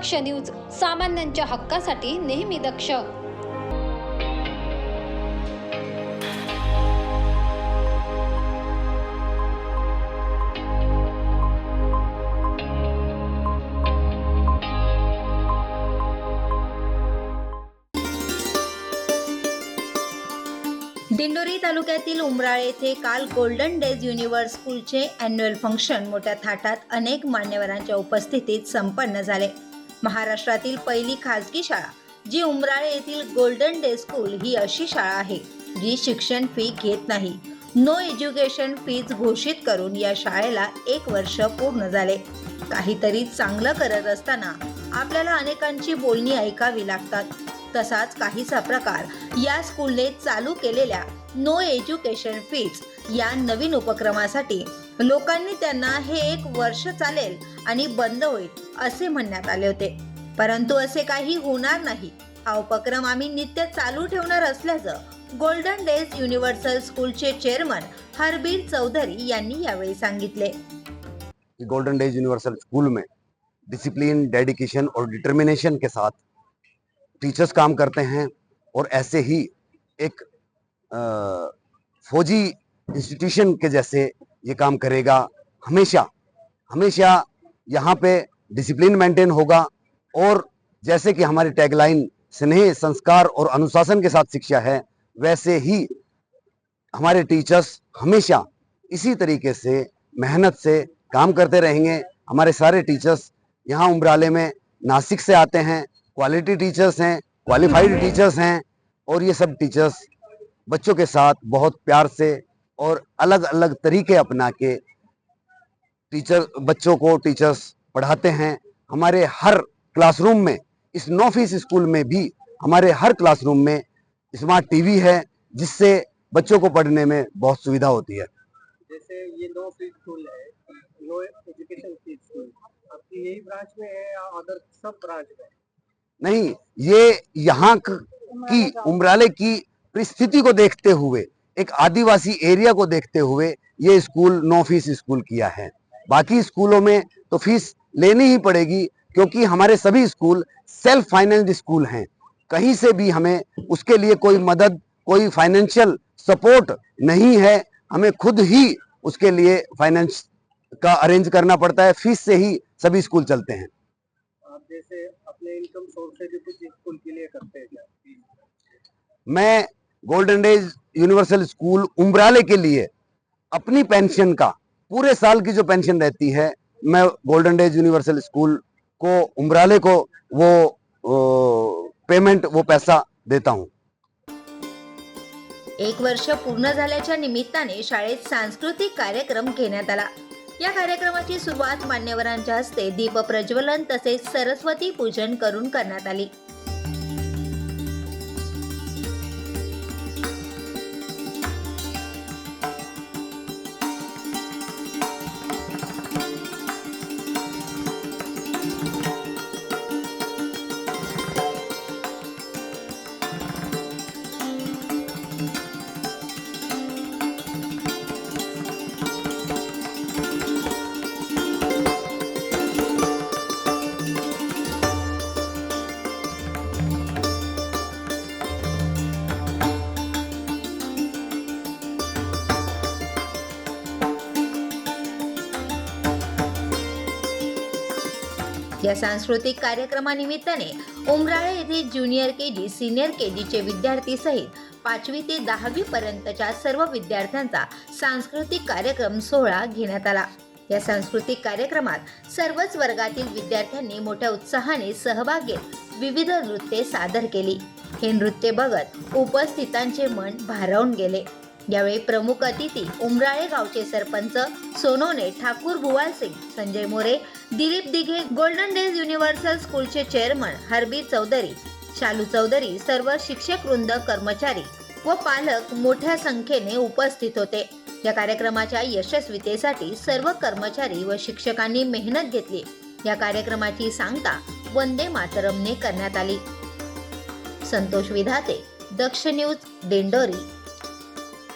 दक्ष news सामान्यांच्या हक्कासाठी नेहमी दक्ष. दिंडोरी तालुक्यातील उमराळे येथे काल गोल्डन डेज युनिव्हर्स स्कूलचे अॅन्युअल फंक्शन मोठ्या थाटात अनेक मान्यवरांच्या उपस्थितीत संपन्न झाले. महाराष्ट्रातील पहिली खासगी शाळा जी उमराळे येथील गोल्डन डे स्कूल ही अशी शाळा आहे जी शिक्षण फी घेत नाही. नो एज्युकेशन फीज घोषित करून या शाळेला एक वर्ष पूर्ण झाले. काहीतरी चांगलं करत असताना आपल्याला अनेकांची बोलणी ऐकावी लागतात. तसाच काहीसा प्रकार या स्कूलने चालू केलेल्या नो एज्युकेशन फीज या नवीन उपक्रमासाठी लोकांनी त्यांना हे एक वर्ष चालेल आणि बंद होईल असे म्हणण्यात आले होते. परंतु असे काही होणार नाही. हा उपक्रम आम्ही नित्य चालू ठेवणार असल्याचं गोल्डन डेज युनिव्हर्सल स्कूलचे चेअरमन हरबीर चौधरी यांनी यावेळी सांगितले. गोल्डन डेज यूनिवर्सल स्कूल में डिसिप्लिन डेडिकेशन और डिटर्मिनेशन के साथ टीचर्स काम करते हैं और ऐसे ही एक फौजी इंस्टीट्यूशन के जैसे ये काम करेगा हमेशा। हमेशा यहाँ पे डिसिप्लिन मेंटेन होगा और जैसे कि हमारी टैगलाइन स्नेह, संस्कार और अनुशासन के साथ शिक्षा है, वैसे ही हमारे टीचर्स हमेशा इसी तरीके से मेहनत से काम करते रहेंगे। हमारे सारे टीचर्स यहाँ उम्राले में नासिक से आते हैं क्वालिटी टीचर्स हैं क्वालिफाइड टीचर्स हैं और ये सब टीचर्स बच्चों के साथ बहुत प्यार से और अलग अलग तरीके अपना के टीचर बच्चों को टीचर्स पढ़ाते हैं। हमारे हर क्लासरूम में इस नौ फ़ीस स्कूल में भी हमारे हर क्लासरूम में स्मार्ट टीवी है जिससे बच्चों को पढ़ने में बहुत सुविधा होती है। जैसे ये नो फ़ीस स्कूल है नो एजुकेशन फ़ीस स्कूल आपकी यही ब्रांच में है या अदर सब ब्रांच में नहीं ये यहाँ की उम्राले की परिस्थिति को देखते हुए एक आदिवासी एरिया को देखते हुए ये स्कूल नो फ़ीस स्कूल किया है। बाकी स्कूलों में तो फ़ीस लेनी ही पड़ेगी क्योंकि हमारे सभी स्कूल सेल्फ फाइनेंस्ड स्कूल हैं। कहीं से भी हमें उसके लिए कोई मदद कोई फाइनेंशियल सपोर्ट नहीं है। हमें खुद ही उसके लिए फाइनेंस का अरेंज करना पड़ता है। फ़ीस से ही सभी स्कूल चलते हैं। आप जैसे अपने इनकम सोर्स से कुछ स्कूल के लिए करते हैं मैं golden days universal school Umbrale के लिए अपनी पेंशन का पूरे साल की जो पेंशन रहती है मैं गोल्डन डेज यूनिवर्सल स्कूल को उम्ब्राले को वो पेमेंट वो पैसा देता हूँ। एक वर्ष पूर्ण झाल्याच्या निमित्ताने शाळेत सांस्कृतिक कार्यक्रम घेण्यात आला. या कार्यक्रमाची सुरुवात मान्यवरांच्या हस्ते दीप प्रज्वलन तसेच सरस्वती पूजन करून करण्यात आली. या सांस्कृतिक कार्यक्रमानिमित्ताने उमराळे येथे junior K G senior K जीचे विद्यार्थी सहित पाचवी ते दहावी पर्यंतच्या सर्व विद्यार्थ्यांचा सांस्कृतिक कार्यक्रम सोहळा घेण्यात आला. या सांस्कृतिक कार्यक्रमात सर्वच वर्गातील विद्यार्थ्यांनी मोठ्या उत्साहाने सहभाग घेत विविध नृत्ये सादर केली. हे नृत्य बघत उपस्थितांचे मन भारावून गेले. यावेळी प्रमुख अतिथी उमराळे गावचे sarpanch Sonone Thakur Bhuwal Singh Sanjay More Dilip Dighe golden days universal स्कूलचे चेअरमन हरबीर चौधरी शालू चौधरी सर्व शिक्षक वृंद कर्मचारी व पालक मोठ्या संख्येने उपस्थित होते. या कार्यक्रमाच्या यशस्वीतेसाठी सर्व कर्मचारी व शिक्षकांनी मेहनत घेतली. या कार्यक्रमाची सांगता वंदे मातरमने करण्यात आली. संतोष विधाते दक्ष न्यूज दिंडोरी.